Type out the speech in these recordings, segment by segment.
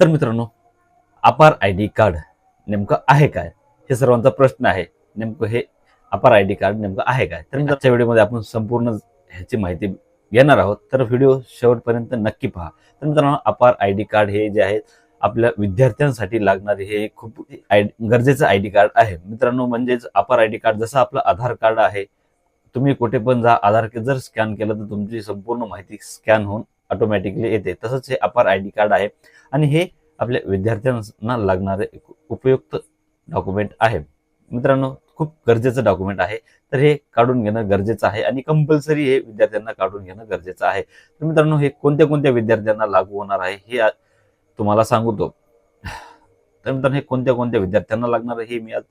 तर मित्रांनो अपार आय डी कार्ड नेमकं आहे काय? हे सर्वांचा प्रश्न आहे. नेमकं हे अपार आय डी कार्ड नेमकं आहे काय? तर आजच्या व्हिडिओमध्ये आपण संपूर्ण ह्याची माहिती घेणार आहोत. तर व्हिडिओ शेवटपर्यंत नक्की पहा. तर मित्रांनो अपार आय डी कार्ड हे जे आहे आपल्या विद्यार्थ्यांसाठी लागणारे हे खूप आय गरजेचं आय डी कार्ड आहे. मित्रांनो म्हणजेच अपार आय डी कार्ड जसं आपलं आधार कार्ड आहे तुम्ही कुठे पण जा आधार जर स्कॅन केलं तर तुमची संपूर्ण माहिती स्कॅन होऊन ऑटोमॅटिकली येते. तसंच हे अपार आय डी कार्ड आहे. आणि हे आपल्या विद्यार्थ्यांना लागणारे उपयुक्त डॉक्युमेंट आहे. मित्रांनो खूप गरजेचं डॉक्युमेंट आहे. तर हे काढून घेणं गरजेचं आहे आणि कंपल्सरी हे विद्यार्थ्यांना काढून घेणं गरजेचं आहे. तर मित्रांनो हे कोणत्या कोणत्या विद्यार्थ्यांना लागू होणार आहे हे तुम्हाला सांगतो. तर मित्रांनो हे कोणत्या कोणत्या विद्यार्थ्यांना लागणार आहे हे मी आज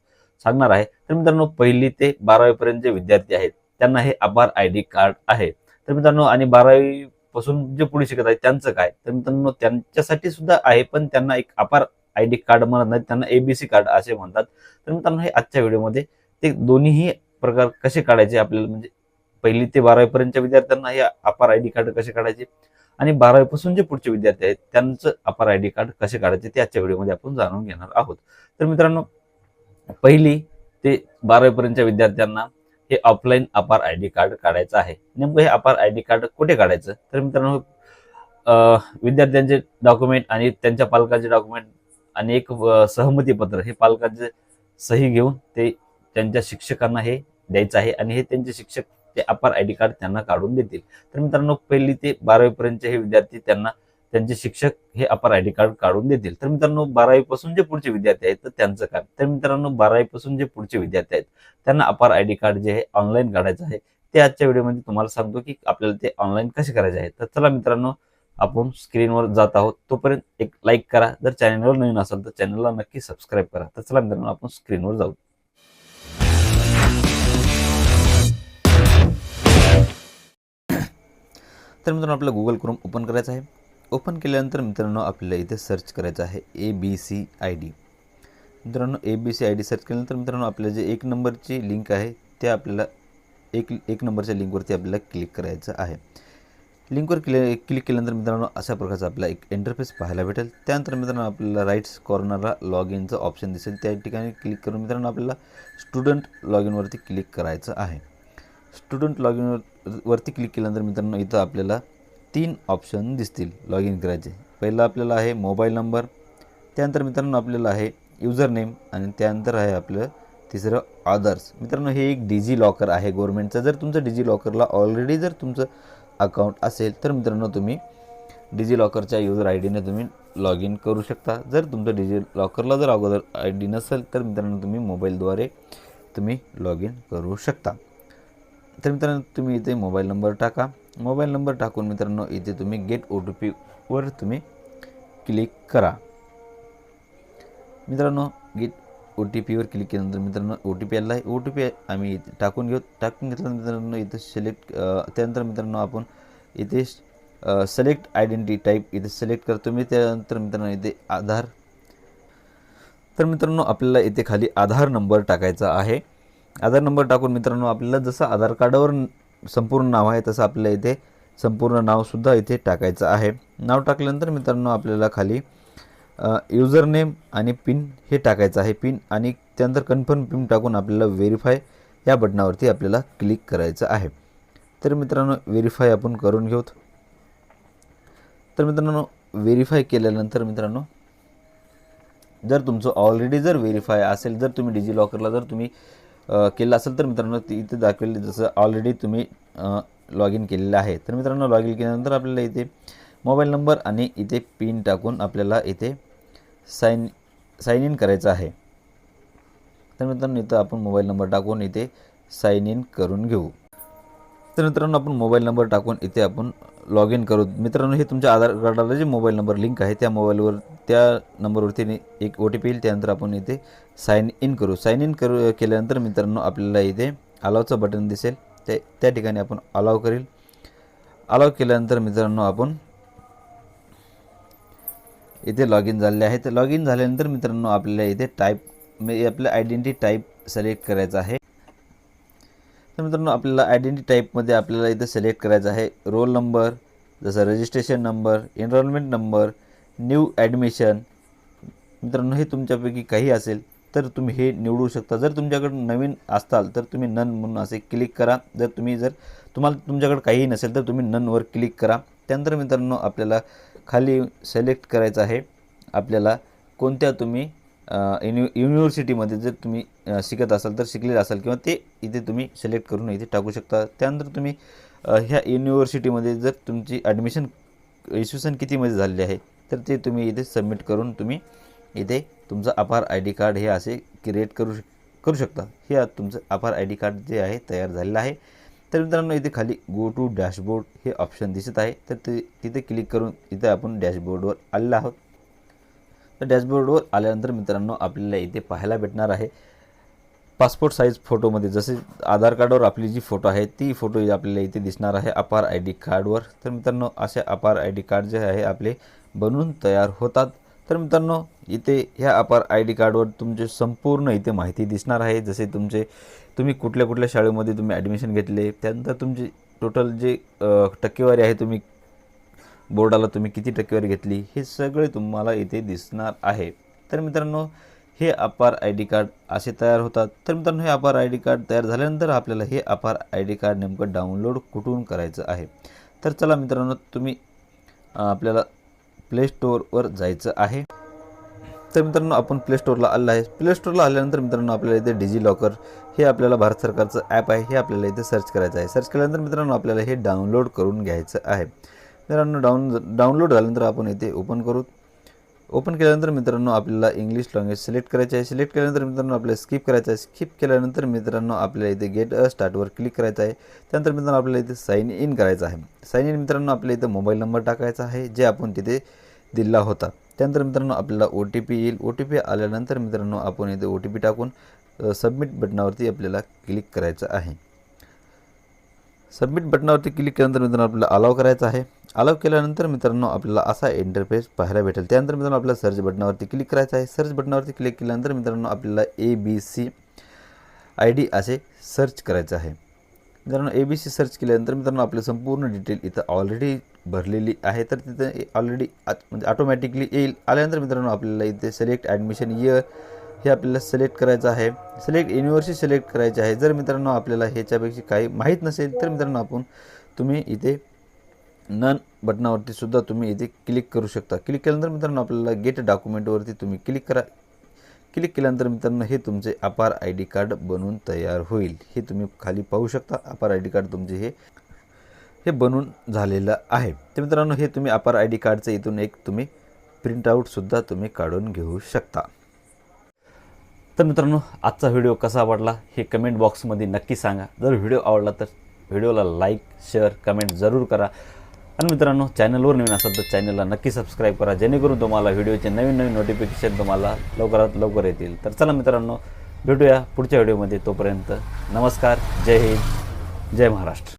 सांगणार आहे. तर मित्रांनो पहिली ते बारावी पर्यंत जे विद्यार्थी आहेत त्यांना हे आभार आय डी कार्ड आहे. तर मित्रांनो आणि बारावी पासून जे पुढे शिकत आहेत त्यांचं काय? तर मित्रांनो त्यांच्यासाठी सुद्धा आहे पण त्यांना एक अपार आय डी कार्ड म्हणत नाही त्यांना एबीसी कार्ड असे म्हणतात. तर मित्रांनो हे आजच्या व्हिडिओमध्ये ते दोन्हीही प्रकार कसे काढायचे आपल्याला म्हणजे पहिली ते बारावी पर्यंतच्या विद्यार्थ्यांना हे अपार आय डी कार्ड कसे काढायचे आणि बारावी पासून जे पुढचे विद्यार्थी आहेत त्यांचं अपार आय डी कार्ड कसे काढायचे ते आजच्या व्हिडिओमध्ये आपण जाणून घेणार आहोत. तर मित्रांनो पहिली ते बारावी पर्यंतच्या विद्यार्थ्यांना हे ऑफलाईन अपार आय डी कार्ड काढायचं आहे. नेमकं हे अपार आय डी कार्ड कुठे काढायचं? तर मित्रांनो विद्यार्थ्यांचे डॉक्युमेंट आणि त्यांच्या पालकांचे डॉक्युमेंट आणि एक सहमतीपत्र सहमती पत्र हे पालकांचे सही घेऊन ते त्यांच्या शिक्षकांना हे द्यायचं आहे आणि हे त्यांचे शिक्षक ते अपार आय डी कार्ड त्यांना काढून देतील. तर मित्रांनो पहिली ते बारावीपर्यंतचे हे विद्यार्थी त्यांना त्यांचे शिक्षक हे अपार आय डी कार्ड काढून देतील. तर मित्रांनो बारावी पासून जे पुढचे विद्यार्थी आहेत तर त्यांचं काय तर मित्रांनो बारावी पासून जे पुढचे विद्यार्थी आहेत त्यांना अपार आय डी कार्ड जे आहे ऑनलाईन काढायचं आहे. ते आजच्या व्हिडिओमध्ये तुम्हाला सांगतो की आपल्याला ते ऑनलाईन कसे करायचे आहे. तर चला मित्रांनो आपण स्क्रीनवर जात आहोत. तोपर्यंत एक लाईक करा. जर चॅनलवर नवीन असाल तर चॅनलला नक्की सबस्क्राईब करा. तर चला मित्रांनो आपण स्क्रीनवर जाऊ. तर मित्रांनो आपलं गुगल क्रोम ओपन करायचं आहे. ओपन केल्यानंतर मित्रांनो आपल्याला इथे सर्च करायचं आहे A B C I D मित्रांनो A B C I D search केल्यानंतर मित्रांनो आपल्या जे एक नंबरची लिंक आहे ते आपल्याला एक एक नंबरच्या लिंकवरती आपल्याला क्लिक करायचं आहे. लिंकवर क्लि क्लिक केल्यानंतर मित्रांनो अशा प्रकारचा आपला एक इंटरफेस पाहायला भेटेल. त्यानंतर मित्रांनो आपल्याला राईट्स कॉर्नरला लॉग इनचं ऑप्शन दिसेल. त्या ठिकाणी क्लिक करून मित्रांनो आपल्याला स्टुडंट लॉग इनवरती क्लिक करायचं आहे. स्टुडंट लॉग इनवर वरती क्लिक केल्यानंतर मित्रांनो इथं आपल्याला तीन ऑप्शन दिसतील लॉग इन करायचे. पहिलं आपल्याला आहे मोबाईल नंबर त्यानंतर मित्रांनो आपल्याला आहे युजर नेम आणि त्यानंतर आहे आपलं तिसरं आदर्स मित्रांनो हे एक डिजी लॉकर आहे गव्हर्मेंटचं जर तुमचं डिजी लॉकरला ऑलरेडी जर तुमचं अकाउंट असेल तर मित्रांनो तुम्ही डिजी लॉकरच्या युजर आय डीने तुम्ही लॉग इन करू शकता. जर तुमचं डिजी लॉकरला जर अगोदर आय डी नसेल तर मित्रांनो तुम्ही मोबाईलद्वारे तुम्ही लॉग इन करू शकता. तर मित्रांनो तुम्ही इथे मोबाईल नंबर टाका. मोबाईल नंबर टाकून मित्रांनो इथे तुम्ही गेट ओ टी पीवर तुम्ही क्लिक करा. मित्रांनो गेट ओ टी पीवर क्लिक केल्यानंतर मित्रांनो ओ टी पी आला आहे. ओ टी पी आम्ही इथे टाकून घेऊ टाकून घेतल्यानंतर मित्रांनो इथे सिलेक्ट त्यानंतर मित्रांनो आपण इथे सिलेक्ट आयडेंटिटी टाईप इथे सिलेक्ट करतो मी. त्यानंतर मित्रांनो इथे आधार. तर मित्रांनो आपल्याला इथे खाली आधार नंबर टाकायचा आहे. आधार नंबर टाकून मित्रांनो आपल्याला जसं आधार कार्डावर संपूर्ण नाव आहे तसं आपल्याला इथे संपूर्ण नावसुद्धा इथे टाकायचं आहे. नाव टाकल्यानंतर मित्रांनो आपल्याला खाली युजर नेम आणि पिन हे टाकायचं आहे. पिन आणि त्यानंतर कन्फर्म पिन टाकून आपल्याला व्हेरीफाय या बटनावरती आपल्याला क्लिक करायचं आहे. तर मित्रांनो व्हेरीफाय आपण करून घेऊत. तर मित्रांनो व्हेरीफाय केल्यानंतर मित्रांनो जर तुमचं ऑलरेडी जर व्हेरीफाय असेल जर तुम्ही डिजिलॉकरला जर तुम्ही केलं असेल तर मित्रांनो ती इथे दाखवले. जसं ऑलरेडी तुम्ही लॉग इन केलेलं आहे. तर मित्रांनो लॉग इन केल्यानंतर आपल्याला इथे मोबाईल नंबर आणि इथे पिन टाकून आपल्याला इथे साईन साईन इन करायचं आहे. तर मित्रांनो इथं आपण मोबाईल नंबर टाकून इथे साईन इन करून घेऊ. तर मित्रांनो आपण मोबाईल नंबर टाकून इथे आपण लॉग इन करू. मित्रांनो हे तुमच्या आधार कार्डाला जे मोबाईल नंबर लिंक आहे त्या मोबाईलवर त्या नंबरवरती एक ओ टी पी येईल. त्यानंतर आपण इथे साईन इन करू. साईन इन करू केल्यानंतर मित्रांनो आपल्याला इथे अलावचं बटन दिसेल. ते त्या ठिकाणी आपण अलाव करील. अलाव केल्यानंतर मित्रांनो आपण इथे लॉग इन झालेले आहे. तर लॉग इन झाल्यानंतर मित्रांनो आपल्याला इथे टाईप म्हणजे आपलं आयडेंटिटी टाईप सिलेक्ट करायचं आहे. तर मित्रांनो आपल्याला आयडेंटिटी टाईपमध्ये आपल्याला इथं सिलेक्ट करायचं आहे. रोल नंबर जसं registration number enrolment number new admission मित्रांनो हे तुमच्यापैकी काही असेल तर तुम्ही हे निवडू शकता. जर तुमच्याकडे नवीन असताल तर तुम्ही नन म्हणून असे क्लिक करा. जर तुम्ही जर तुम्हाला तुमच्याकडे काहीही नसेल तर तुम्ही ननवर क्लिक करा. त्यानंतर मित्रांनो आपल्याला खाली सिलेक्ट करायचं आहे. आपल्याला कोणत्या तुम्ही युनि युनिव्हर्सिटीमध्ये जर तुम्ही शिकत असाल तर शिकलेलं असाल किंवा ते इथे तुम्ही सिलेक्ट करून इथे टाकू शकता. त्यानंतर तुम्ही ह्या युनिव्हर्सिटीमध्ये जर तुमची ॲडमिशन इसवी कितीमध्ये झालेली आहे तर ते तुम्ही इथे सबमिट करून तुम्ही इथे तुमचं आभार आय डी कार्ड हे असे क्रिएट करू करू शकता. हे तुमचं आभार आय डी कार्ड जे आहे तयार झालेलं आहे. तर मित्रांनो इथे खाली गो टू डॅशबोर्ड हे ऑप्शन दिसत आहे. तर ते तिथे क्लिक करून इथे आपण डॅशबोर्डवर आलेलो आहोत. तर डॅशबोर्डवर आल्यानंतर मित्रांनो आपल्याला इथे पाहायला भेटणार आहे. पासपोर्ट साईज फोटोमध्ये जसे आधार कार्डवर आपली जी फोटो आहे ती फोटो आपल्याला इथे दिसणार आहे. अपार आय डी कार्डवर तर मित्रांनो असे अपार आय डी कार्ड जे आहे आपले बनवून तयार होतात. तर मित्रांनो इथे ह्या अपार आय डी कार्डवर तुमचे संपूर्ण इथे माहिती दिसणार आहे. जसे तुमचे तुम्ही कुठल्या कुठल्या शाळेमध्ये तुम्ही ॲडमिशन घेतले त्यानंतर तुमची टोटल जे टक्केवारी आहे तुम्ही बोर्डाला तुम्ही किती टक्केवारी घेतली हे सगळे तुम्हाला इथे दिसणार आहे. तर मित्रांनो हे अपार आय डी कार्ड असे तयार होतात. तर मित्रांनो हे अपार आय डी कार्ड तयार झाल्यानंतर आपल्याला हे अपार आय डी कार्ड नेमकं डाउनलोड कुठून करायचं आहे? तर चला मित्रांनो तुम्ही आपल्याला प्ले स्टोअरवर जायचं आहे. तर मित्रांनो आपण प्ले स्टोअरला आलं आहे. प्ले स्टोअरला आल्यानंतर मित्रांनो आपल्याला इथे डिजी लॉकर हे आपल्याला भारत सरकारचं ॲप आहे. हे आपल्याला इथे सर्च करायचं आहे. सर्च केल्यानंतर मित्रांनो आपल्याला हे डाउनलोड करून घ्यायचं आहे. मित्रांनो डाऊन डाउनलोड झाल्यानंतर आपण इथे ओपन करू. ओपन केल्यानंतर मित्रांनो आपल्याला इंग्लिश लँग्वेज सिलेक्ट करायची आहे. सिलेक्ट केल्यानंतर मित्रांनो आपल्याला स्किप करायचं आहे. स्किप केल्यानंतर मित्रांनो आपल्याला इथे गेट अ स्टार्टवर क्लिक करायचं आहे. त्यानंतर मित्रांनो आपल्याला इथे साईन इन करायचं आहे. साईन इन मित्रांनो आपल्या इथे मोबाईल नंबर टाकायचा आहे जे आपण तिथे दिला होता. त्यानंतर मित्रांनो आपल्याला ओ टी पी येईल. ओ टी पी आल्यानंतर मित्रांनो आपण इथे ओ टी पी टाकून सबमिट बटनावरती आपल्याला क्लिक करायचं आहे. सबमिट बटनावरती क्लिक केल्यानंतर मित्रांनो आपल्याला अलाव करायचं आहे. अलाव केल्यानंतर मित्रांनो आपल्याला असा इंटरफेस पाहायला भेटेल. त्यानंतर मित्रांनो आपल्याला सर्च बटनावरती क्लिक करायचं आहे. सर्च बटनावरती क्लिक केल्यानंतर मित्रांनो आपल्याला A B C I D असे सर्च करायचं आहे. मित्रांनो ए बी सी सर्च केल्यानंतर मित्रांनो आपलं संपूर्ण डिटेल इथं ऑलरेडी भरलेली आहे. तर तिथं ऑलरेडी म्हणजे ऑटोमॅटिकली येईल. आल्यानंतर मित्रांनो आपल्याला इथे सिलेक्ट ॲडमिशन इयर हे आपल्याला सिलेक्ट करायचं आहे. सिलेक्ट युनिव्हर्सिटी सिलेक्ट करायची आहे. जर मित्रांनो आपल्याला ह्याच्यापेक्षा काही माहीत नसेल तर मित्रांनो आपण तुम्ही इथे नन बटनावरती सुद्धा तुम्ही इथे क्लिक करू शकता. क्लिक केल्यानंतर मित्रांनो आपल्याला गेट डॉक्युमेंटवरती तुम्ही क्लिक करा. क्लिक केल्यानंतर मित्रांनो हे तुमचे अपार आय डी कार्ड बनवून तयार होईल. हे तुम्ही खाली पाहू शकता. अपार आय डी कार्ड तुमचे हे हे बनून झालेलं आहे. तर मित्रांनो हे तुम्ही अपार आय डी कार्डचं इथून एक तुम्ही प्रिंटआउटसुद्धा तुम्ही काढून घेऊ शकता. तर मित्रांनो आजचा व्हिडिओ कसा आवडला हे कमेंट बॉक्समध्ये नक्की सांगा. जर व्हिडिओ आवडला तर व्हिडिओला लाईक शेअर कमेंट जरूर करा. आणि मित्रांनो चॅनलवर नवीन असाल तर चॅनलला नक्की सबस्क्राईब करा जेणेकरून तुम्हाला व्हिडिओचे नवीन नवीन नोटिफिकेशन तुम्हाला लवकरात लवकर येतील. तर चला मित्रांनो भेटूया पुढच्या व्हिडिओमध्ये तोपर्यंत. नमस्कार जय हिंद जय महाराष्ट्र.